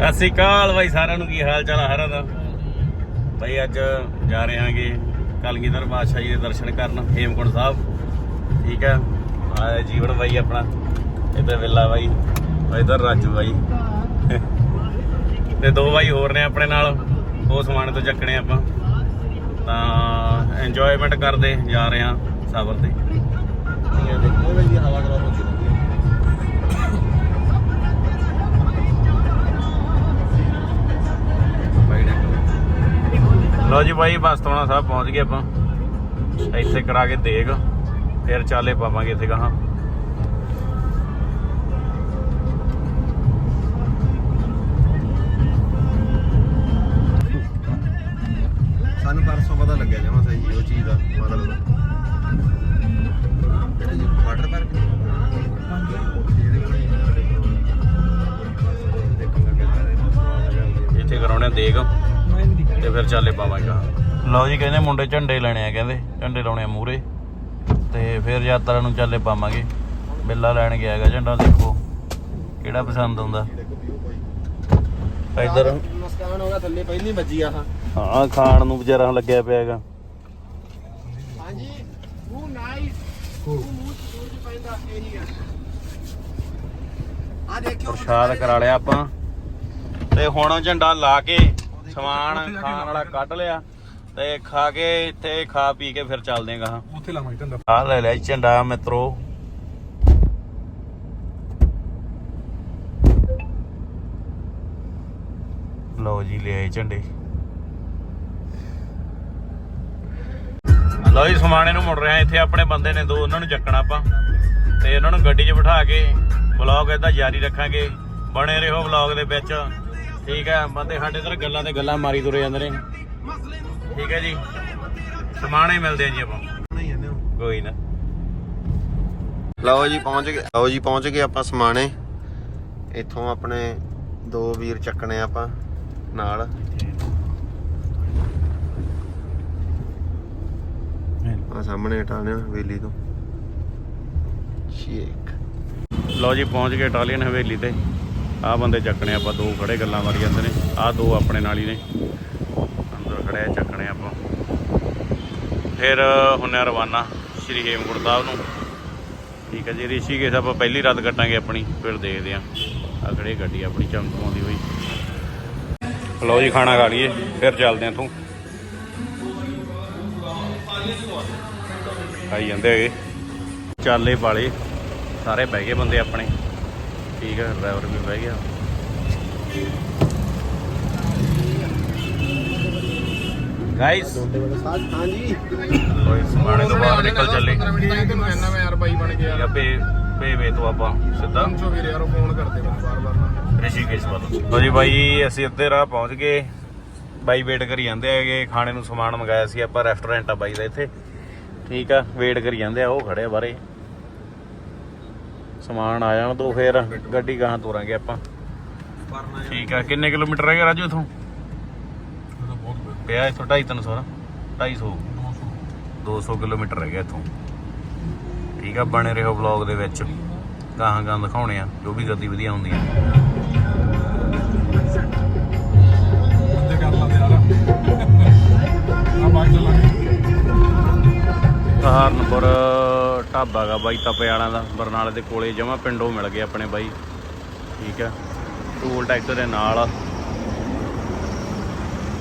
ਸਤਿ ਸ਼੍ਰੀ ਅਕਾਲ ਬਾਈ ਸਾਰਿਆਂ ਨੂੰ ਕੀ ਹਾਲ ਚਾਲ ਹਰਾਂ ਦਾ? ਬਾਈ ਅੱਜ ਜਾ ਰਹੇ ਹਾਂਗੇ ਕਲਗੀਧਰ ਬਾਦਸ਼ਾਹ ਜੀ ਦੇ ਦਰਸ਼ਨ ਕਰਨ ਹੇਮਕੁੰਟ ਸਾਹਿਬ। ਠੀਕ ਹੈ? ਆ ਜੀਵਨ ਬਾਈ ਆਪਣਾ ਇੱਧਰ ਵਿੱਲਾ ਬਾਈ ਇੱਧਰ ਰਾਜੂ ਬਾਈ। ਤੇ ਦੋ ਬਾਈ ਹੋਰ ਨੇ ਆਪਣੇ ਨਾਲ ਉਹ ਸਮਾਨ ਤੋਂ ਚੱਕਣੇ ਆਪਾਂ। ਤਾਂ ਇੰਜੋਇਮੈਂਟ ਕਰਦੇ ਜਾ ਰਹੇ ਹਾਂ ਸਫ਼ਰ ਤੇ। ਦੇਖੋ ਬਈ ਹਵਾ ਲੋ ਜੀ ਬਾਈ ਬਸਤੋਣਾ ਸਾਹਿਬ ਪਹੁੰਚ ਗਏ ਆਪਾਂ। ਇੱਥੇ ਕਰਾ ਕੇ ਦੇਗ ਫਿਰ ਚਾਲੇ ਪਾਵਾਂਗੇ ਇੱਥੇ ਕਹਾਂ ਸਾਨੂੰ ਪਰਸੋਂ ਪਤਾ ਲੱਗਿਆ ਜਮਾ ਸਹੀ ਉਹ ਚੀਜ਼ ਦਾ ਮਤਲਬ ਜੀ ਵਾਟਰ ਪਾਰਕ ਇੱਥੇ ਕਰਾਉਣੇ ਦੇਗ ਤੇ ਫਿਰ ਚਾਲੇ ਪਾਵਾਂਗੇ ਲਓ ਜੀ ਕਹਿੰਦੇ ਮੁੰਡੇ ਝੰਡੇ ਲੈਣੇ ਆ ਕਹਿੰਦੇ ਝੰਡੇ ਲਾਉਣੇ ਆ ਮੂਰੇ ਤੇ ਫਿਰ ਯਾਤਰਾ ਨੂੰ ਚਾਲੇ ਪਾਵਾਂਗੇ। ਬਿੱਲਾ ਲੈਣ ਗਿਆ ਹੈਗਾ ਝੰਡਾ ਦੇਖੋ। ਕਿਹੜਾ ਪਸੰਦ ਆਉਂਦਾ? ਇੱਧਰ। ਨੁਕਸਾਨ ਹੋ ਗਿਆ ਥੱਲੇ ਪਹਿਲੀ ਵੱਜੀ ਆਹ। ਹਾਂ ਖਾਣ ਨੂੰ ਵਿਚਾਰਾ ਲੱਗਿਆ ਪਿਆ ਹੈਗਾ। ਹਾਂਜੀ ਉਹ ਨਾਈਸ ਉਹ ਮੂੰਹ ਸੂਰਜ ਪੈਂਦਾ ਇਹੀ ਆ। ਆ ਦੇਖਿਓ ਪ੍ਰਸ਼ਾਦ ਕਰਾ ਲਿਆ ਆਪਾਂ। ਤੇ ਹੁਣ ਝੰਡਾ ਲਾ ਕੇ ਸਮਾਨ ਖਾਣ ਵਾਲਾ ਕੱਢ ਲਿਆ ਤੇ ਖਾ ਕੇ ਇੱਥੇ ਖਾ ਪੀ ਕੇ ਫਿਰ ਚੱਲਦੇ ਆਂ ਗਾਹਾਂ। ਉੱਥੇ ਲਾਵਾਂ ਝੰਡਾ। ਆ ਲੈ ਜੀ ਝੰਡਾ ਮਿੱਤਰੋ। ਲਓ ਜੀ ਲੈ ਆਏ ਝੰਡੇ। ਲਓ ਜੀ ਸਮਾਣੇ ਨੂੰ ਮੁੜ ਰਹੇ ਇੱਥੇ ਆਪਣੇ ਬੰਦੇ ਨੇ ਦੋ ਉਹਨਾਂ ਨੂੰ ਚੱਕਣਾ ਆਪਾਂ। ਤੇ ਉਹਨਾਂ ਨੂੰ ਗੱਡੀ 'ਚ ਬਿਠਾ ਕੇ ਵਲੌਗ ਇਹਦਾ ਜਾਰੀ ਰੱਖਾਂਗੇ। ਬਣੇ ਰਹੋ ਵਲੌਗ ਦੇ ਵਿੱਚ। ਠੀਕ ਹੈ ਬੰਦੇ ਸਾਡੇ ਇਧਰ ਗੱਲਾਂ ਤੇ ਗੱਲਾਂ ਮਾਰੀ ਤੁਰੇ ਜਾਂਦੇ ਨੇ। ਠੀਕ ਹੈ ਜੀ। ਸਮਾਣੇ ਮਿਲਦੇ ਆ ਜੀ ਆਪਾਂ। ਕੋਈ ਨਾ। ਲਓ ਜੀ ਪਹੁੰਚ ਗਏ। ਲਓ ਜੀ ਪਹੁੰਚ ਗਏ ਆਪਾਂ ਸਮਾਣੇ। ਇੱਥੋਂ ਆਪਣੇ ਦੋ ਵੀਰ ਚੱਕਣੇ ਆਪਾਂ ਨਾਲ। ਆ ਸਾਹਮਣੇ ਟਾਣਿਆ ਹਵੇਲੀ ਤੋਂ। ਸ਼ੇਖ ਲਓ ਜੀ ਪਹੁੰਚ ਗਏ ਇਟਾਲੀਅਨ ਹਵੇਲੀ ਤੇ। ਆਹ ਬੰਦੇ ਚੱਕਣੇ ਆਪਾਂ ਦੋ ਖੜੇ ਗੱਲਾਂ ਮਾਰੀ ਜਾਂਦੇ ਨੇ। ਆਹ ਦੋ ਆਪਣੇ ਨਾਲ ਹੀ ਨੇ। ਅੰਦਰ ਖੜੇ ਆ, ਚੱਕਣੇ ਆਪਾਂ। ਫਿਰ ਹੁੰਨੇ ਆ ਰਵਾਨਾ ਸ਼੍ਰੀ ਹੇਮਕੁੰਟ ਸਾਹਿਬ ਨੂੰ। ਠੀਕ ਹੈ ਜੀ ਰਿਸ਼ੀਕੇਸ਼ ਆਪਾਂ ਪਹਿਲੀ ਰਾਤ ਕੱਟਾਂਗੇ ਆਪਣੀ ਫਿਰ ਦੇਖਦੇ ਆਂ। ਆ ਖੜੀ ਗੱਡੀ ਆਪਣੀ ਚਮਕਵਾਉਂਦੀ ਹੋਈ। ਲਓ ਜੀ ਖਾਣਾ ਖਾ ਲਈਏ ਫਿਰ ਚੱਲਦੇ ਆਂ ਇੱਥੋਂ। ਖਾਈ ਜਾਂਦੇ ਹੈਗੇ। ਚਾਲੇ ਵਾਲੇ ਸਾਰੇ ਬਹਿ ਗਏ ਬੰਦੇ ਆਪਣੇ। ਠੀਕ ਹੈ ਡਰਾਈਵਰ ਵੀ ਬਹਿ ਗਿਆ? ਗਾਇਸ ਹਾਂਜੀ ਕੋਈ ਸਮਾਣੇ ਤੋਂ ਬਾਹਰ ਨਿਕਲ ਚੱਲੇ। ਤੈਨੂੰ ਮੈਂ ਯਾਰ ਬਾਈ ਬਣ ਗਿਆ ਜਾਂ ਪੇ ਪੇਵੇ ਤੋਂ ਆਪਾਂ ਸਿੱਧਾ। 300 ਵੀਰੇ ਯਾਰ ਫੋਨ ਕਰਦੇ ਮੈਨੂੰ ਬਾਰ ਬਾਰ ਨਾ ਰਿਸ਼ੀਕੇਸ਼ ਵੱਲ। ਲੋ ਜੀ ਬਾਈ, ਅਸੀਂ ਅੱਧੇ ਰਾਹ ਪਹੁੰਚ ਗਏ। ਬਾਈ ਵੇਟ ਕਰੀ ਜਾਂਦੇ ਹੈਗੇ, ਖਾਣੇ ਨੂੰ ਸਮਾਨ ਮੰਗਾਇਆ ਸੀ, ਆਪਾਂ ਰੈਸਟੋਰੈਂਟ ਆ ਬਾਈ ਦਾ ਇੱਥੇ। ਠੀਕ ਆ ਵੇਟ ਕਰੀ ਜਾਂਦੇ ਆ, ਉਹ ਖੜੇ ਬਾਰੇ ਸਮਾਨ ਆ ਜਾਣ ਤੋਂ ਫੇਰ ਗੱਡੀ ਗਾਹਾਂ ਤੋਰਾਂਗੇ ਆਪਾਂ। ਠੀਕ ਆ, ਕਿੰਨੇ ਕਿਲੋਮੀਟਰ ਰਹਿ ਗਿਆ ਰਾਜੂ ਇਥੋਂ? ਪਿਆ ਇਥੋਂ 2.5 300 ਨਾ 250 200 ਕਿਲੋਮੀਟਰ ਰਹਿ ਗਿਆ ਇਥੋਂ। ਠੀਕ ਆ, ਬਣੇ ਰਹੋ ਵਲੌਗ ਦੇ ਵਿੱਚ। ਗਾਹਾਂ ਗਾਹਾਂ ਦਿਖਾਉਣੇ ਆ, ਜੋ ਵੀ ਗਤੀਵਿਧੀਆਂ ਵਧੀਆ ਹੁੰਦੀ ਕਰ ਆ ਬਾਈ ਚੱਲਾਂਗੇ ਸਹਾਰਨਪੁਰ ਢਾਬਾ ਗਾ ਬਾਈ ਤਪੇ ਵਾਲਿਆਂ ਦਾ ਬਰਨਾਲੇ ਦੇ ਕੋਲੇ ਜਮਾ ਪਿੰਡੋਂ ਮਿਲ ਗਏ ਆਪਣੇ ਬਾਈ। ਠੀਕ ਆ ਟੂਲ ਟੈਕਸ ਦੇ ਨਾਲ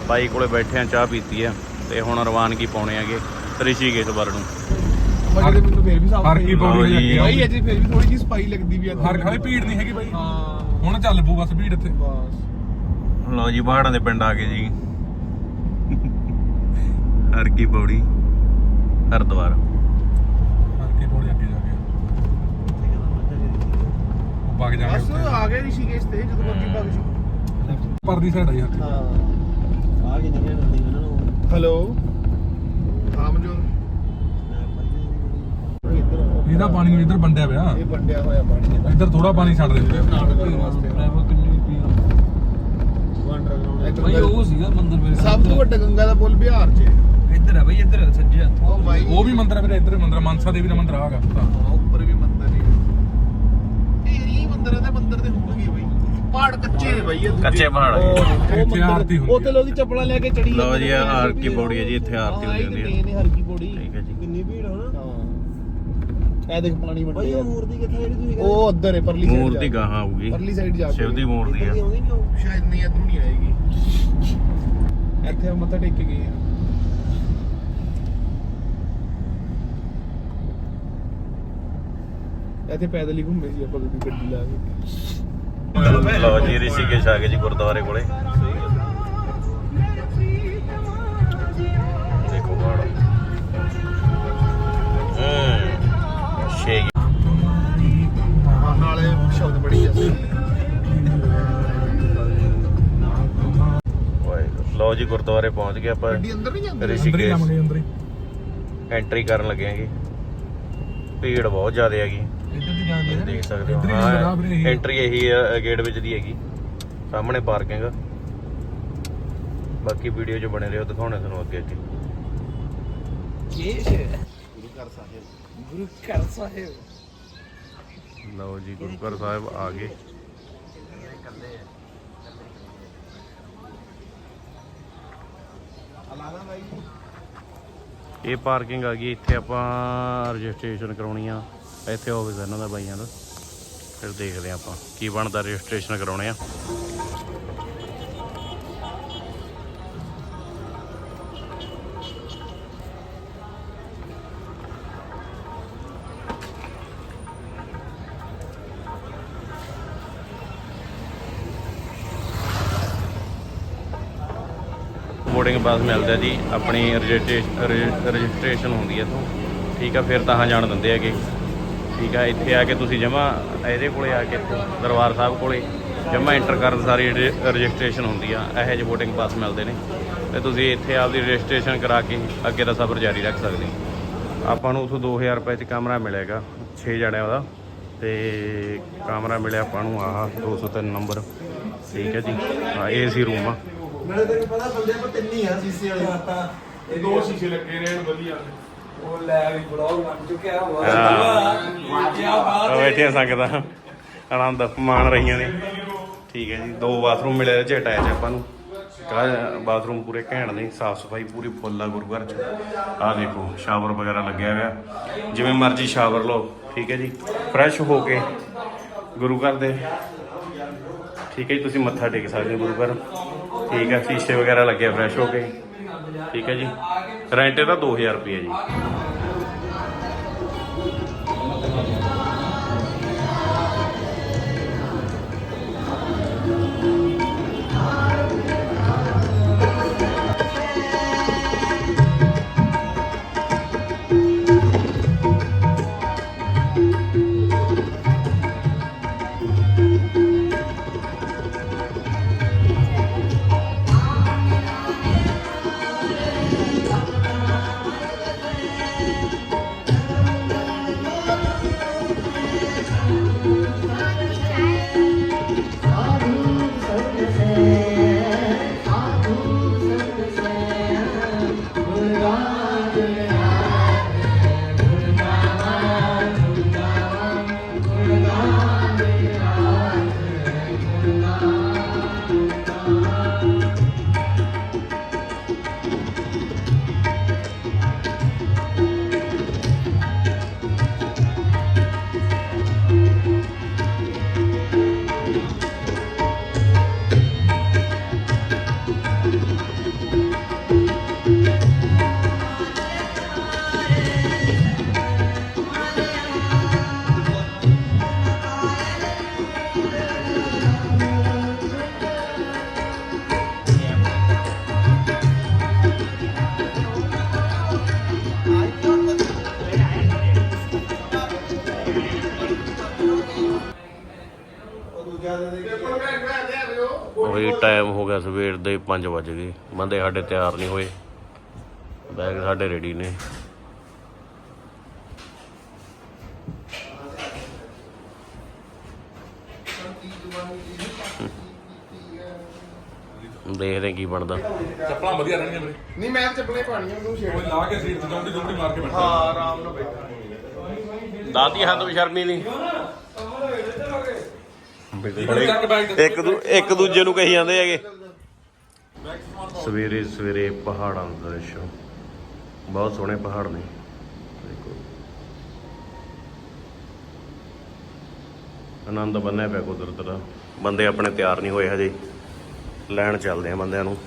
ਬਾਈ ਕੋਲੇ ਬੈਠੇ ਆ ਚਾਹ ਪੀਤੀ ਆ ਤੇ ਹੁਣ ਰਵਾਨਗੀ ਪਾਉਣੇ ਆਗੇ ਰਿਸ਼ੀਕੇਸ਼ ਵੱਲ ਨੂੰ। ਬਾਈ ਦੇ ਮੈਨੂੰ ਫੇਰ ਵੀ ਸਾਫ਼ ਹਰ ਕੀ ਲਓ ਪੌੜੀ ਜੀ। ਲੱਗੀ ਬਾਈ ਅੱਜ ਫੇਰ ਵੀ ਥੋੜੀ ਜਿਹੀ ਸਪਾਈ ਲੱਗਦੀ ਵੀ ਆ। ਹਰ ਖਾਲੀ ਭੀੜ ਨਹੀਂ ਹੈਗੀ ਬਾਈ। ਹਾਂ। ਹੁਣ ਚੱਲ ਪੂ ਬਸ ਭੀੜ ਇੱਥੇ। ਬਸ। ਲਓ ਜੀ ਪਹਾੜਾਂ ਦੇ ਪਿੰਡ ਆ ਗਏ ਜੀ। ਹਰ ਕੀ ਪੌੜੀ ਹਰਦੁਆਰ। ਹਰ ਕੀ ਪੌੜੀ ਅੱਗੇ ਜਾ ਕੇ ਵਗ ਜਾਗੇ ਬਸ ਆ ਗਏ ਰਿਸ਼ੀਕੇਸ਼ ਤੇ ਜਦੋਂ ਅੱਗੇ ਭਗ ਸੀ ਪਰਦੀ ਸਾਈਡ ਆ ਯਾਰ ਆ ਕੇ ਨਿਕਲ ਜਾਂਦੀ ਇਹਨਾਂ ਨੂੰ। ਹੈਲੋ? ਆਮਜੋ ਇਹਦਾ ਪਾਣੀ ਇੱਧਰ ਵੰਡਿਆ ਪਿਆ। ਇਹ ਵੰਡਿਆ ਹੋਇਆ ਪਾਣੀ ਇਹਦਾ। ਇੱਧਰ ਥੋੜਾ ਪਾਣੀ ਛੱਡ ਦੇ ਵੀਰੇ। ਨਾਲ ਪੀਣ ਵਾਸਤੇ। ਅੰਡਰਗਰਾਉਂਡ ਭਾਈ ਉਹ ਸੀਗਾ ਮੰਦਿਰ ਮੇਰੇ ਸਭ ਤੋਂ ਵੱਡਾ ਗੰਗਾ ਦਾ ਪੁੱਲ ਬਿਹਾਰ 'ਚ। ਹੈ। ਇੱਧਰ ਹੈ ਬਈ ਇੱਧਰ ਸੱਜੇ ਹੱਥ। ਉਹ ਭਾਈ ਉਹ ਵੀ ਮੰਦਿਰ ਹੈ ਵੀਰੇ ਇੱਧਰ ਮੰਦਿਰ ਮਨਸਾ ਦੇਵੀ ਦਾ ਮੰਦਿਰ ਆਗਾ ਹਾਂ, ਉੱਪਰ ਵੀ ਮੰਦਰ ਹੀ ਹੈ ਹੀ ਮੰਦਰ ਹੈ ਹੋਣਗੇ ਬਈ। ਪਹਾੜ ਕੱਚੇ ਨੇ ਬਾਈ। ਕੱਚੇ ਪਹਾੜ ਇੱਥੇ ਆਰਤੀ ਹੁੰਦੀ ਉੱਥੇ ਲੋਕੀ ਚੱਪਲਾਂ ਲੈ ਕੇ ਚੜੀ ਲਓ ਜੀ, ਕੀ ਪੌੜੀ ਹੈ ਜੀ, ਇੱਥੇ ਆਰਤੀ ਹੁੰਦੀ ਹੁੰਦੀ ਹੈ। ਨੇ ਹਰ ਕੀ ਪੌੜੀ। ਠੀਕ ਹੈ ਜੀ। ਕਿੰਨੀ ਭੀੜ ਹੋਣਾ ਹਾਂ। ਇਹ ਦੇਖ ਪਾਣੀ ਵੰਡਿਆ ਭਾਈ ਉਹ ਮੂਰਤੀ ਕਿੱਥੇ ਜਿਹੜੀ ਤੁਸੀਂ ਉਹ ਉੱਧਰ ਹੈ ਪਰਲੀ side ਮੂਰਤੀ। ਗਾਹਾਂ ਆਊਗੀ। ਪਰਲੀ ਸਾਈਡ ਜਾ ਕੇ। ਸ਼ਿਵ ਦੀ ਮੂਰਤੀ ਉਹ? ਸ਼ਾਇਦ ਨਹੀਂ ਇਧਰੋਂ ਨਹੀਂ ਆਏਗੀ। ਇੱਥੇ ਮੱਥਾ ਟੇਕ ਕੇ ਗਏ ਆ। ਇੱਥੇ ਪੈਦਲ ਹੀ ਘੁੰਮੇ ਸੀ ਆਪਾਂ ਕਿਉਂਕਿ ਗੱਡੀ ਲਾ ਕੇ। ਲਓ ਜੀ ਰਿਸ਼ੀਕੇਸ਼ ਆ ਗਏ ਜੀ ਗੁਰਦੁਆਰੇ ਕੋਲੇ। ਦੇਖੋ ਬਾੜ ਹੂੰ ਨਾਲੇ ਸ਼ਬਦ ਬੜੀ। ਲਓ ਜੀ ਗੁਰਦੁਆਰੇ ਪਹੁੰਚ ਗਏ ਆਪਾਂ। ਗੱਡੀ ਅੰਦਰ ਨਹੀਂ ਜਾਂਦੀ? ਅੰਦਰ ਹੀ ਰਿਸ਼ੀਕੇਸ਼ ਐਂਟਰੀ ਕਰਨ ਲੱਗੇ ਹੈਗੇ। ਭੀੜ ਬਹੁਤ ਜ਼ਿਆਦਾ ਹੈਗੀ। ਤੁਸੀਂ ਦੇਖ ਸਕਦੇ ਹੋ। ਹੀ। ਐਂਟਰੀ ਇਹੀ ਆ ਗੇਟ ਵਿੱਚ ਦੀ ਹੈਗੀ। ਸਾਹਮਣੇ ਪਾਰਕਿੰਗ ਬਾਕੀ ਵੀਡੀਓ 'ਚ ਬਣੇ ਰਹੋ ਦਿਖਾਉਣੇ ਤੁਹਾਨੂੰ ਅੱਗੇ ਅੱਗੇ। ਇਹ ਗੁਰੂ ਘਰ ਸਾਹਿਬ। ਗੁਰੂ ਘਰ ਸਾਹਿਬ। ਲਓ ਜੀ ਗੁਰੂ ਘਰ ਸਾਹਿਬ ਆ ਗਏ। ਇਹ ਪਾਰਕਿੰਗ ਆ ਗਈ। ਇੱਥੇ ਆਪਾਂ ਰਜਿਸਟ੍ਰੇਸ਼ਨ ਕਰਾਉਣੀ ਆ। ਇੱਥੇ ਆਫਿਸ ਇਹਨਾਂ ਦਾ ਬਾਈਆਂ ਦਾ। ਫਿਰ ਦੇਖਦੇ ਆ ਆਪਾਂ ਕੀ ਬਣਦਾ ਰਜਿਸਟ੍ਰੇਸ਼ਨ ਕਰਾਉਣੇ ਆ। ਬੋਰਡਿੰਗ ਪਾਸ ਮਿਲਦਾ ਜੀ, ਆਪਣੀ ਰਜਿਸਟ੍ਰੇਸ਼ਨ ਹੁੰਦੀ ਹੈ ਇੱਥੋਂ। ਠੀਕ ਆ, ਫਿਰ ਤਾਂ ਜਾਣ ਦਿੰਦੇ ਹੈਗੇ। ਠੀਕ ਆ ਇੱਥੇ ਆ ਕੇ ਤੁਸੀਂ ਜਮਾ ਇਹਦੇ ਕੋਲੇ ਆ ਕੇ ਇੱਥੇ ਦਰਬਾਰ ਸਾਹਿਬ ਕੋਲੇ ਜਮਾ ਐਂਟਰ ਕਰਨ ਸਾਰੀ ਰਜਿਸਟ੍ਰੇਸ਼ਨ ਹੁੰਦੀ ਆ ਇਹੋ ਜਿਹੇ ਬੋਰਡਿੰਗ ਪਾਸ ਮਿਲਦੇ ਨੇ। ਤੇ ਤੁਸੀਂ ਇੱਥੇ ਆਪਦੀ ਰਜਿਸਟ੍ਰੇਸ਼ਨ ਕਰਾ ਕੇ ਅੱਗੇ ਦਾ ਸਫ਼ਰ ਜਾਰੀ ਰੱਖ ਸਕਦੇ ਆਪਾਂ ਨੂੰ ਉਥੋਂ 2000 ਰੁਪਏ 'ਚ ਕਮਰਾ ਮਿਲੇਗਾ 6 ਜਣਿਆਂ ਦਾ। ਤੇ ਕਮਰਾ ਮਿਲਿਆ ਆਪਾਂ ਨੂੰ ਆਹ 203 ਨੰਬਰ। ਠੀਕ ਹੈ ਜੀ ਹਾਂ ਏਸੀ ਰੂਮ ਆ। ਨਾਲੇ ਤੈਨੂੰ ਪਤਾ ਬੰਦੇ ਪਰ ਤਿੰਨ ਹੀ ਆ ਸੀਸੇ ਵਾਲੇ। ਇਹ ਦੋ ਸ਼ੀਸ਼ੇ ਲੱਗੇ ਨੇ ਵਧੀਆ ਉਹ ਲੈ ਵੀ ਬਲੌਗ ਬਣ ਚੁੱਕਿਆ ਵਾ ਹਾਂ। ਕੀ ਬਾਤ ਆ ਬੈਠੀਆਂ ਸੰਗਤਾਂ। ਆਨੰਦ ਮਾਣ ਰਹੀਆਂ ਨੇ। ਠੀਕ ਹੈ ਜੀ ਦੋ ਬਾਥਰੂਮ ਮਿਲੇ ਇਹਦੇ ਚ ਅਟੈਚ ਆਪਾਂ ਨੂੰ। ਕਾ ਬਾਥਰੂਮ ਪੂਰੇ ਘੈਂਟ ਨੇ ਸਾਫ਼ ਸਫ਼ਾਈ ਪੂਰੀ ਫੁੱਲ ਆ ਗੁਰੂ ਘਰ ਚ। ਆ ਦੇਖੋ ਸ਼ਾਵਰ ਵਗੈਰਾ ਲੱਗਿਆ ਹੋਇਆ। ਜਿਵੇਂ ਮਰਜ਼ੀ ਸ਼ਾਵਰ ਲਓ ਠੀਕ ਹੈ ਜੀ। ਫਰੈਸ਼ ਹੋ ਕੇ ਗੁਰੂ ਘਰ ਦੇ। ਠੀਕ ਹੈ ਜੀ ਤੁਸੀਂ ਮੱਥਾ ਟੇਕ ਸਕਦੇ ਹੋ ਗੁਰੂ ਘਰ। ਠੀਕ ਹੈ, ਸ਼ੀਸ਼ੇ ਵਗੈਰਾ ਲੱਗੇ ਫਰੈਸ਼ ਹੋ ਕੇ। ਠੀਕ ਹੈ ਜੀ। ਰੈਂਟ ਇਹਦਾ 2000 ਰੁਪਏ ਜੀ। ਟਾਈਮ ਹੋ ਗਿਆ ਸਵੇਰ ਦੇ 5 ਵਜ ਗਏ। ਬੰਦੇ ਸਾਡੇ ਤਿਆਰ ਨਹੀਂ ਹੋਏ। ਬੈਗ ਸਾਡੇ ਰੈਡੀ ਨੇ। ਦੇਖਦੇ ਕੀ ਬਣਦਾ। ਚੱਪਲਾਂ ਵਧੀਆ ਰਹਿਣਗੀਆਂ ਵੀਰੇ। ਨਹੀਂ ਮੈਂ ਚੱਪਲੇ ਪਾਣੀਆਂ ਉਹਨੂੰ ਛੇੜ। ਕੋਈ ਲਾ ਕੇ ਸੀਟ ਤੇ ਜੰਮਦੀ ਜੰਮਦੀ ਮਾਰ ਕੇ ਬੈਠਾ। ਹਾਂ ਆਰਾਮ ਨਾਲ ਬੈਠਾ। ਦਾਦੀ ਹੱਥ ਵੀ ਸ਼ਰਮੀ ਨਹੀਂ। ਇੱਕ ਦੂ ਇੱਕ ਦੂਜੇ ਨੂੰ ਕਹੀ ਜਾਂਦੇ ਹੈਗੇ। ਸਵੇਰੇ ਸਵੇਰੇ ਪਹਾੜਾਂ ਦਾ ਦ੍ਰਿਸ਼। ਬਹੁਤ ਸੋਹਣੇ ਪਹਾੜ ਨੇ। ਦੇਖੋ। ਆਨੰਦ ਬੰਨਿਆ ਪਿਆ ਕੁਦਰਤ ਦਾ। ਬੰਦੇ ਆਪਣੇ ਤਿਆਰ ਨਹੀਂ ਹੋਏ ਹਜੇ। ਲੈਣ ਚੱਲਦੇ ਆ ਬੰਦਿਆਂ ਨੂੰ।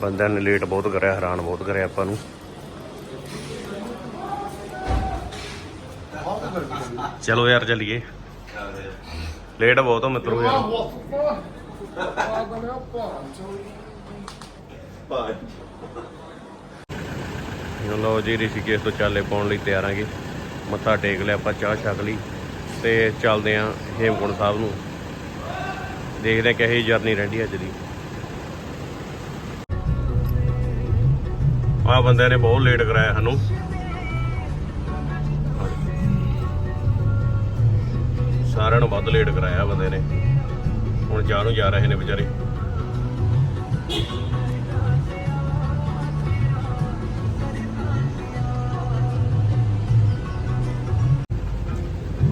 ਬੰਦਿਆਂ ਨੇ ਲੇਟ ਬਹੁਤ ਕਰਿਆ ਹੈਰਾਨ ਬਹੁਤ ਕਰਿਆ ਆਪਾਂ ਨੂੰ। ਚਲੋ ਯਾਰ ਚੱਲੀਏ। ਲੇਟ ਬਹੁਤ ਹੋ ਮਿੱਤਰੋ ਯਾਰ। ਹੁਣ ਜੀ, ਰਿਸ਼ੀਕੇਸ਼ ਤੋਂ ਚਾਲੇ ਪਾਉਣ ਲਈ ਤਿਆਰ ਆਂਗੇ। ਮੱਥਾ ਟੇਕ ਲਿਆ ਆਪਾਂ, ਚਾਹ ਛਕ ਲਈ ਤੇ ਚੱਲਦੇ ਆਂ ਹੇਮਕੁੰਟ ਸਾਹਿਬ ਨੂੰ। ਦੇਖਦੇ ਆਂ ਕਿਹੋ ਜਿਹੀ ਜਰਨੀ ਰਹਿੰਦੀ ਅੱਜ ਦੀ। ਆ ਬੰਦਿਆਂ ਨੇ ਬਹੁਤ ਲੇਟ ਕਰਾਇਆ ਸਾਨੂੰ। ਸਾਰਿਆਂ ਨੂੰ ਵੱਧ ਲੇਟ ਕਰਾਇਆ ਬੰਦੇ ਨੇ। ਹੁਣ ਜਾ ਨੂੰ ਜਾ ਰਹੇ ਨੇ ਵਿਚਾਰੇ।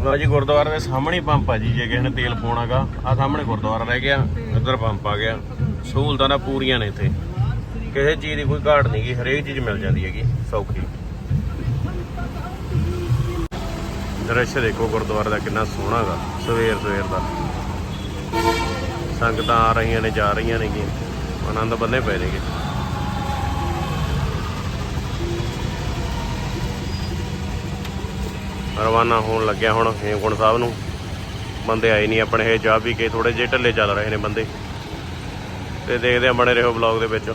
ਲਓ ਜੀ, ਗੁਰਦੁਆਰੇ ਦੇ ਸਾਹਮਣੇ ਪੰਪ ਆ ਜੀ, ਜੇ ਕਿਸੇ ਨੇ ਤੇਲ ਪਾਉਣਾਗਾ ਆ ਸਾਹਮਣੇ ਗੁਰਦੁਆਰਾ ਰਹਿ ਗਿਆ ਇੱਧਰ ਪੰਪ ਆ ਗਿਆ। ਸਹੂਲਤਾਂ ਤਾਂ ਪੂਰੀਆਂ ਨੇ ਇੱਥੇ। ਕਿਸੇ ਚੀਜ਼ ਦੀ ਕੋਈ ਘਾਟ ਨਹੀਂ ਗੀ, ਹਰੇਕ ਚੀਜ਼ ਮਿਲ ਜਾਂਦੀ ਹੈਗੀ, ਸੌਖੀ। ਦ੍ਰਿਸ਼ ਦੇਖੋ ਗੁਰਦੁਆਰੇ ਦਾ ਕਿੰਨਾ ਸੋਹਣਾ ਗਾ ਸਵੇਰ ਸਵੇਰ ਦਾ। ਸੰਗਤਾਂ ਆ ਰਹੀਆਂ ਨੇ, ਜਾ ਰਹੀਆਂ ਨੇ ਨੇਗੀਆਂ ਆਨੰਦ ਬੰਨੇ ਪਏ ਨੇਗੇ ਰਵਾਨਾ ਹੋਣ ਲੱਗਿਆ ਹੁਣ ਹੇਮਕੁੰਟ ਸਾਹਿਬ ਨੂੰ। ਬੰਦੇ ਆਏ ਨਹੀਂ ਆਪਣੇ, ਇਹ ਜਾ ਵੀ ਕੇ ਥੋੜੇ ਜਿਹੇ ਢੱਲੇ ਚੱਲ ਰਹੇ ਨੇ ਬੰਦੇ। ਤੇ ਦੇਖਦੇ ਆ ਬਣੇ ਰਹੋ ਵਲੌਗ ਦੇ ਵਿੱਚ।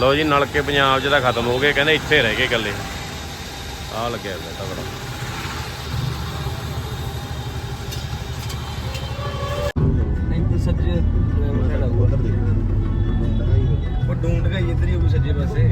ਲਓ ਜੀ, ਨਲਕੇ ਪੰਜਾਬ 'ਚ ਤਾਂ ਖਤਮ ਹੋ ਗਏ, ਕਹਿੰਦੇ ਇੱਥੇ ਰਹਿ ਗਏ ਇਕੱਲੇ। ਆ ਲੱਗਿਆ ਬੇਟਾ ਬੜਾ ਨਹੀਂ ਤੇ ਸੱਜੇ ਉਹ ਡੂੰਡ ਗਈ ਇੱਧਰ ਹੀ ਉਹ ਸੱਜੇ ਪਾਸੇ।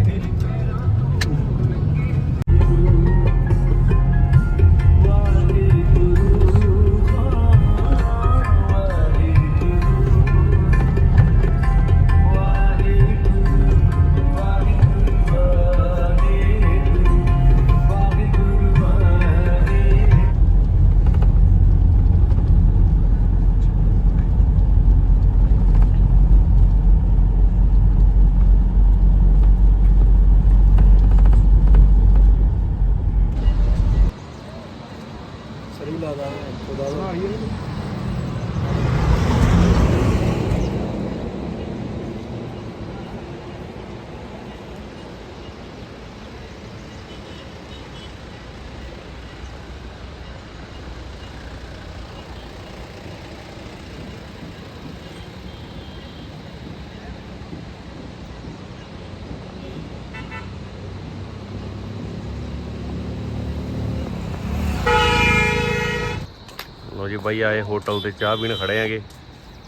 ਬਾਈ ਆਏ ਹੋਟਲ ਤੇ ਚਾਹ ਪੀਣ ਖੜੇ ਆਂਗੇ।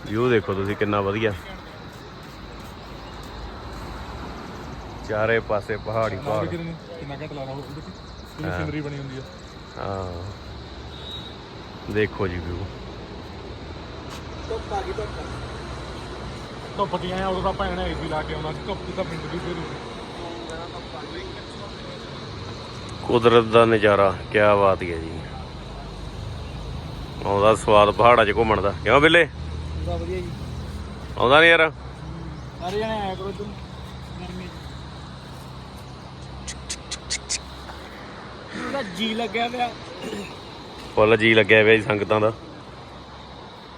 ਵਿਊ ਦੇਖੋ ਤੁਸੀਂ ਕਿੰਨਾ ਵਧੀਆ। ਚਾਰੇ ਪਾਸੇ ਪਹਾੜੀ ਪਹਾੜ। ਕਿੰਨਾ ਘੱਟ ਲਾਣਾ ਉਹ ਦੇਖੀ। ਕਿੰਨੀ ਸਿਨਰੀ ਬਣੀ ਹੁੰਦੀ ਆ। ਹਾਂ। ਦੇਖੋ ਜੀ ਵਿਊ। ਧੁੱਪ ਕੀ ਆਇਆ ਉਦੋਂ ਤਾਂ ਭੈਣ ਏਸੀ ਲਾ ਕੇ ਆਉਣਾ ਸੀ। ਧੁੱਪ 'ਚ ਤਾਂ ਪਿੰਡ ਦੀ ਫੇਰ ਕੁਦਰਤ ਦਾ ਨਜ਼ਾਰਾ ਕੀ ਬਾਤ ਹੈ ਜੀ। ਆਉਂਦਾ ਸਵਾਦ ਪਹਾੜਾਂ 'ਚ ਘੁੰਮਣ ਦਾ। ਕਿਉਂ ਬਿੱਲੇ? ਪੂਰਾ ਵਧੀਆ ਜੀ। ਆਉਂਦਾ ਨਹੀਂ ਯਾਰ। ਸਾਰੇ ਜਣੇ ਆਇਆ ਕਰੋ ਤੂੰ ਗਰਮੀ ਪੂਰਾ ਜੀ ਲੱਗਿਆ ਪਿਆ। ਫੁੱਲ ਜੀ ਲੱਗਿਆ ਪਿਆ ਜੀ ਸੰਗਤਾਂ ਦਾ।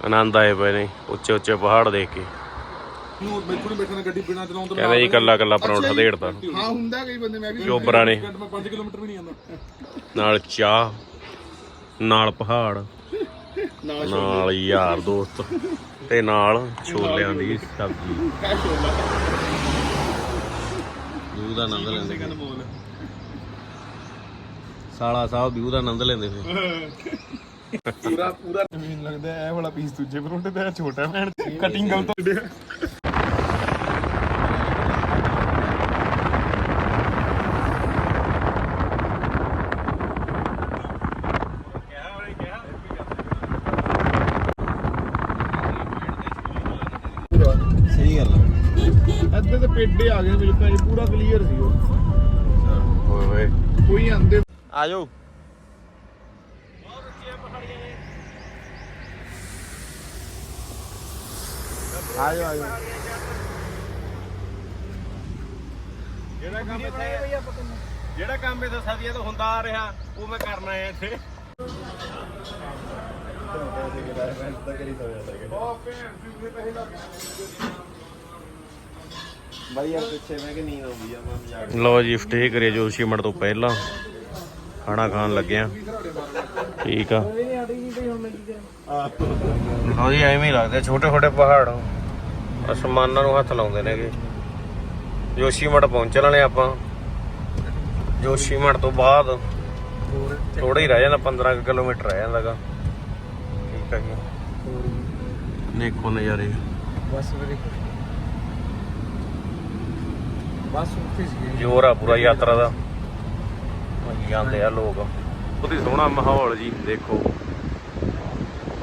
ਆਨੰਦ ਆਏ ਪਏ ਨੇ ਉੱਚੇ ਉੱਚੇ ਪਹਾੜ ਦੇਖ ਕੇ। ਨੂੰ ਬੈਠੂ ਨੇ ਬੈਠਣਾ ਗੱਡੀ ਬਿਨਾ ਚਲਾਉਣ ਤੋਂ ਕਹਿੰਦੇ ਜੀ ਕੱਲਾ ਕੱਲਾ ਪਰੌਂਠਾ ਦੇੜਦਾ। ਹਾਂ ਹੁੰਦਾ ਕਈ ਬੰਦੇ ਮੈਂ ਵੀ ਚੋਬਰਾਂ ਨੇ ਮੈਂ 5 ਕਿਲੋਮੀਟਰ ਵੀ ਨਹੀਂ ਆਉਂਦਾ ਨਾਲ ਚਾਹ ਨਾਲ ਪਹਾੜ। ਨਾਲ ਯਾਰ ਦੋਸਤ। ਤੇ ਨਾਲ ਛੋਲਿਆਂ ਦੀ ਸਬਜ਼ੀ। ਵਿਊ ਦਾ ਆਨੰਦ ਲੈਂਦੇ ਨੇ ਸਾਲਾ ਸਾਹਿਬ ਵਿਊ ਦਾ ਆਨੰਦ ਲੈਂਦੇ ਨੇ ਪੂਰਾ ਪੂਰਾ ਮੈਨੂੰ ਲੱਗਦਾ ਇਹ ਵਾਲਾ ਪੀਸ ਦੂਜੇ ਪਰੌਂਠੇ ਦਾ ਛੋਟਾ ਭੈਣ। ਕਟਿੰਗ ਗਲਤ ਹੋ ਗਿਆ। ਆ ਜਾਓ ਆ ਜਾਓ ਆ ਜਾਓ ਜਿਹੜਾ ਕੰਮ ਇੱਥੇ ਜਿਹੜਾ ਕੰਮ ਇੱਥੇ ਸਦੀਆਂ ਤੋਂ ਹੁੰਦਾ ਆ ਰਿਹਾ ਉਹ ਮੈਂ ਕਰਨਾ ਹੈ ਇੱਥੇ। ਬਾਈ ਯਾਰ ਪਿੱਛੇ ਮੈਂ ਕਿ ਨੀਂਦ ਆਉਂਦੀ ਆ ਮੈਂ ਮਜ਼ਾਕ ਲਓ ਜੀ ਸਟੇ ਕਰੇ ਜੋਸ਼ੀ ਮੜ ਤੋਂ ਪਹਿਲਾਂ। ਖਾਣਾ ਖਾਣ ਲੱਗਿਆ ਠੀਕ ਆ। ਲਓ ਜੀ ਐਵੇਂ ਹੀ ਲੱਗਦੇ ਛੋਟੇ ਛੋਟੇ ਪਹਾੜ ਅਸਮਾਨਾਂ ਨੂੰ ਹੱਥ ਲਾਉਂਦੇ ਨੇਗੇ ਜੋਸ਼ੀਮਠ ਪਹੁੰਚਣ ਵਾਲੇ ਆਪਾਂ। ਜੋਸ਼ੀਮਠ ਤੋਂ ਬਾਅਦ ਥੋੜਾ ਹੀ ਰਹਿ ਜਾਂਦਾ 15 ਕੁ ਕਿਲੋਮੀਟਰ ਰਹਿ ਜਾਂਦਾਗਾ ਠੀਕ ਆ ਜੀ। ਦੇਖੋ ਨਜ਼ਾਰੇ। ਬਸ ਵੀਰੇ। ਬਸ ਉੱਥੇ ਸੀ ਜੋਰ ਆ ਪੂਰਾ ਯਾਤਰਾ ਦਾ। ਜਾਂਦੇ ਆ ਲੋਕ। ਬਹੁਤ ਹੀ ਸੋਹਣਾ ਮਾਹੌਲ ਜੀ, ਦੇਖੋ।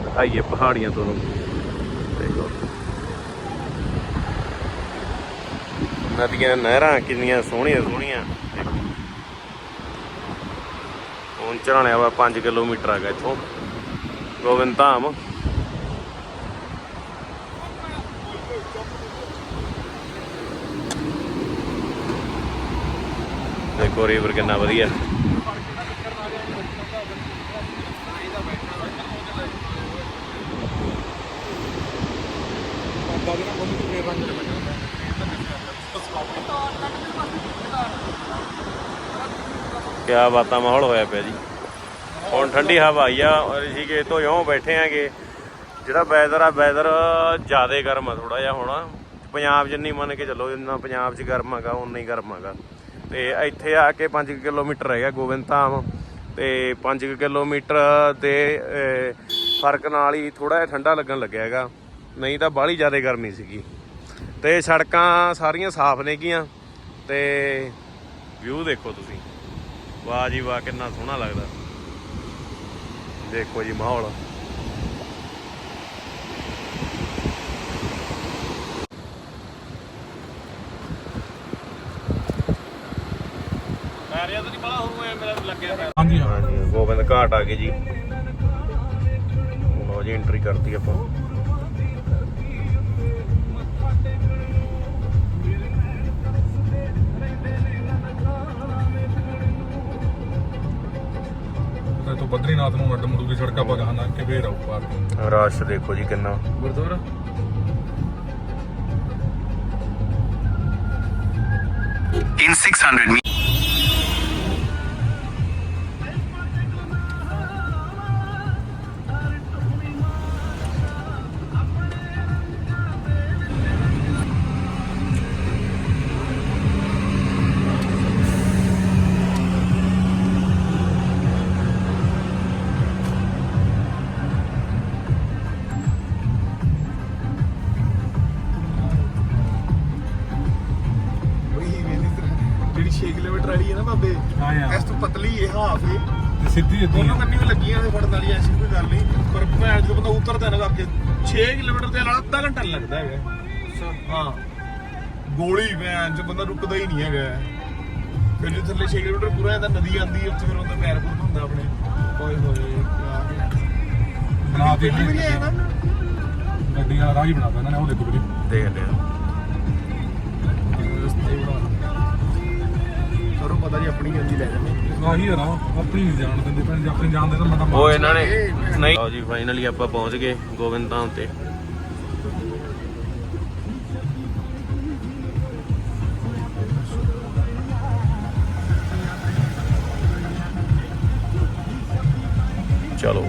ਦਿਖਾਈਏ ਪਹਾੜੀਆਂ ਤੋਂ ਦੇਖੋ। ਨਦੀਆਂ, ਨਹਿਰਾਂ ਕਿੰਨੀਆਂ ਸੋਹਣੀਆਂ ਸੋਹਣੀਆਂ। ਹੁਣ ਪਹੁੰਚਣ ਵਾਲਿਆ ਵਾ 5 ਕਿਲੋਮੀਟਰ ਆ ਹੈਗਾ ਇੱਥੋਂ। ਗੋਬਿੰਦ ਧਾਮ। ਦੇਖੋ ਰਿਵਰ ਕਿੰਨਾ ਵਧੀਆ। ਬਾਬਾ ਦੇ ਨਾਲ ਕੋਈ ਰੰਗ ਦੇ ਬਣੇ ਕਿਆ ਬਾਤਾਂ ਮਾਹੌਲ ਹੋਇਆ ਪਿਆ ਜੀ। ਹੁਣ ਠੰਡੀ ਹਵਾ ਆਈ ਆ ਔਰ ਰਿਸ਼ੀਕੇਸ਼ ਤੋਂ ਇਉਂ ਬੈਠੇ ਆਂਗੇ। ਜਿਹੜਾ ਵੈਦਰ ਆ ਵੈਦਰ ਜ਼ਿਆਦਾ ਗਰਮ ਆ ਥੋੜਾ ਜਿਹਾ ਹੁਣ। ਪੰਜਾਬ ਜਿੰਨੀ ਮੰਨ ਕੇ ਚੱਲੋ, ਜਿੰਨਾ ਪੰਜਾਬ 'ਚ ਗਰਮ ਹੈਗਾ ਉਨਾ ਹੀ ਗਰਮ ਹੈਗਾ। ਤੇ ਇੱਥੇ ਆ ਕੇ 5 ਕਿਲੋਮੀਟਰ ਹੈਗਾ ਗੋਬਿੰਦ ਧਾਮ। ਤੇ 5 ਕਿਲੋਮੀਟਰ ਦੇ ਫ਼ਰਕ ਨਾਲ ਹੀ ਥੋੜਾ ਜਿਹਾ ਠੰਡਾ ਲੱਗਣ ਲੱਗਿਆ ਹੈਗਾ। ਨਹੀਂ ਤਾਂ ਬਾਹਲੀ ਜ਼ਿਆਦਾ ਗਰਮੀ ਸੀਗੀ। ਤੇ ਸੜਕਾਂ ਸਾਰੀਆਂ ਸਾਫ਼ ਨੇਗੀਆਂ ਤੇ ਵਿਊ ਦੇਖੋ ਤੁਸੀਂ। ਵਾਹ ਜੀ ਵਾਹ ਕਿੰਨਾ ਸੋਹਣਾ ਲੱਗਦਾ। ਦੇਖੋ ਜੀ ਮਾਹੌਲ। ਹਾਂਜੀ ਗੋਬਿੰਦ ਘਾਟ ਆ ਗਏ ਜੀ। ਲੋ ਜੀ ਐਂਟਰੀ ਕਰਤੀ ਆਪਾਂ। ਤੇ ਬਦਰੀਨਾਥ ਨੂੰ ਅੱਡ ਦੀ ਸੜਕ ਆਪਾਂ ਗਾਹਾਂ ਕਿ ਫੇਰ ਆਉ ਪਾਰ ਰਸ਼ ਦੇਖੋ ਜੀ ਕਿੰਨਾ ਗੁਰਦੁਆਰਾ In 600 meters. ਯਾਰ ਇਸ ਤੋਂ ਪਤਲੀ ਇਹ ਹਾਫ ਹੈ ਤੇ ਸਿੱਧੀ ਇੱਦਾਂ ਦੋਨੋਂ ਕੰਨੀ ਲੱਗੀਆਂ ਨੇ ਫੜਨ ਵਾਲੀ ਐਸੀ ਕੋਈ ਗੱਲ ਨਹੀਂ। ਪਰ ਭੈਣ ਜਦੋਂ ਬੰਦਾ ਉਤਰਦਾ ਨਾ ਅੱਗੇ 6 ਕਿਲੋਮੀਟਰ ਤੇ ਨਾਲ ਅੱਧਾ ਘੰਟਾ ਲੱਗਦਾ ਹੈਗਾ। ਹਾਂ। ਗੋਲੀ ਭੈਣ ਚ ਬੰਦਾ ਰੁਕਦਾ ਹੀ ਨਹੀਂ ਹੈਗਾ। ਫਿਰ ਜੇ ਥੱਲੇ 6 ਕਿਲੋਮੀਟਰ ਪੂਰਾ ਇਹਦਾ ਨਦੀ ਆਂਦੀ ਹੈ ਉੱਥੇ ਫਿਰ ਉਹਦਾ ਪੈਰ ਪੁਰ ਹੁੰਦਾ ਆਪਣੇ। ਓਏ ਹੋਏ ਬਣਾ ਦੇ ਕਿੰਨੀ ਵੀ ਆਇਆ ਨਾ। ਗੱਡੀਆਂ ਦਾ ਰਾਹ ਹੀ ਬਣਾਤਾ ਇਹਨਾਂ ਨੇ ਉਹ ਦੇਖੋ ਵੀਰੇ। ਦੇਖ ਲਿਆ। ਸਰੋਂ ਪਤਾ ਜੀ ਆਪਣੀ ਗੱਡੀ ਲੈ ਜਾਂਦੇ। ਆਹੀ ਆ ਰਾਹ ਆਪਣੀ ਨਹੀਂ ਜਾਣ ਦਿੰਦੇ ਭੈਣ ਜੇ ਆਪਣੀ ਜਾਣ ਦੇ ਤਾਂ ਮੈਂ ਤਾਂ ਉਹ ਇਹਨਾਂ ਨੇ ਨਹੀਂ। ਲਓ ਜੀ ਫਾਈਨਲੀ ਆਪਾਂ ਪਹੁੰਚ ਗਏ ਗੋਬਿੰਦ ਧਾਮ ਤੇ। ਚਲੋ।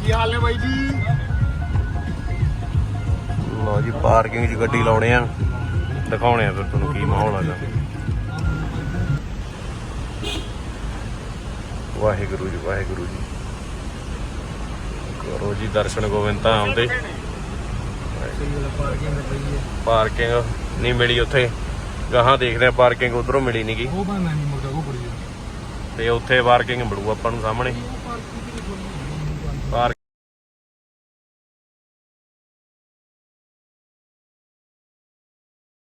ਕੀ ਹਾਲ ਨੇ ਬਾਈ ਜੀ? ਲਓ ਜੀ ਪਾਰਕਿੰਗ 'ਚ ਗੱਡੀ ਲਾਉਣੇ ਆ। ਦਿਖਾਉਣੇ ਆ ਫਿਰ ਤੁਹਾਨੂੰ ਕੀ ਮਾਹੌਲ ਹੈਗਾ ਵਾਹਿਗੁਰੂ ਜੀ ਵਾਹਿਗੁਰੂ ਜੀ। ਕਰੋ ਜੀ ਦਰਸ਼ਨ ਗੋਬਿੰਦ ਧਾਮ ਦੇ ਪਾਰਕਿੰਗ ਨਹੀਂ ਮਿਲੀ ਉੱਥੇ। ਗਾਹਾਂ ਦੇਖਦੇ ਆ ਪਾਰਕਿੰਗ ਉਧਰੋਂ ਮਿਲੀ ਨਹੀਂਗੀ ਉਹ ਬੰਦਾ ਨਹੀਂ ਉਹ ਬੜੀ ਤੇ ਉੱਥੇ ਪਾਰਕਿੰਗ ਮਿਲੂ ਆਪਾਂ ਨੂੰ ਸਾਹਮਣੇ।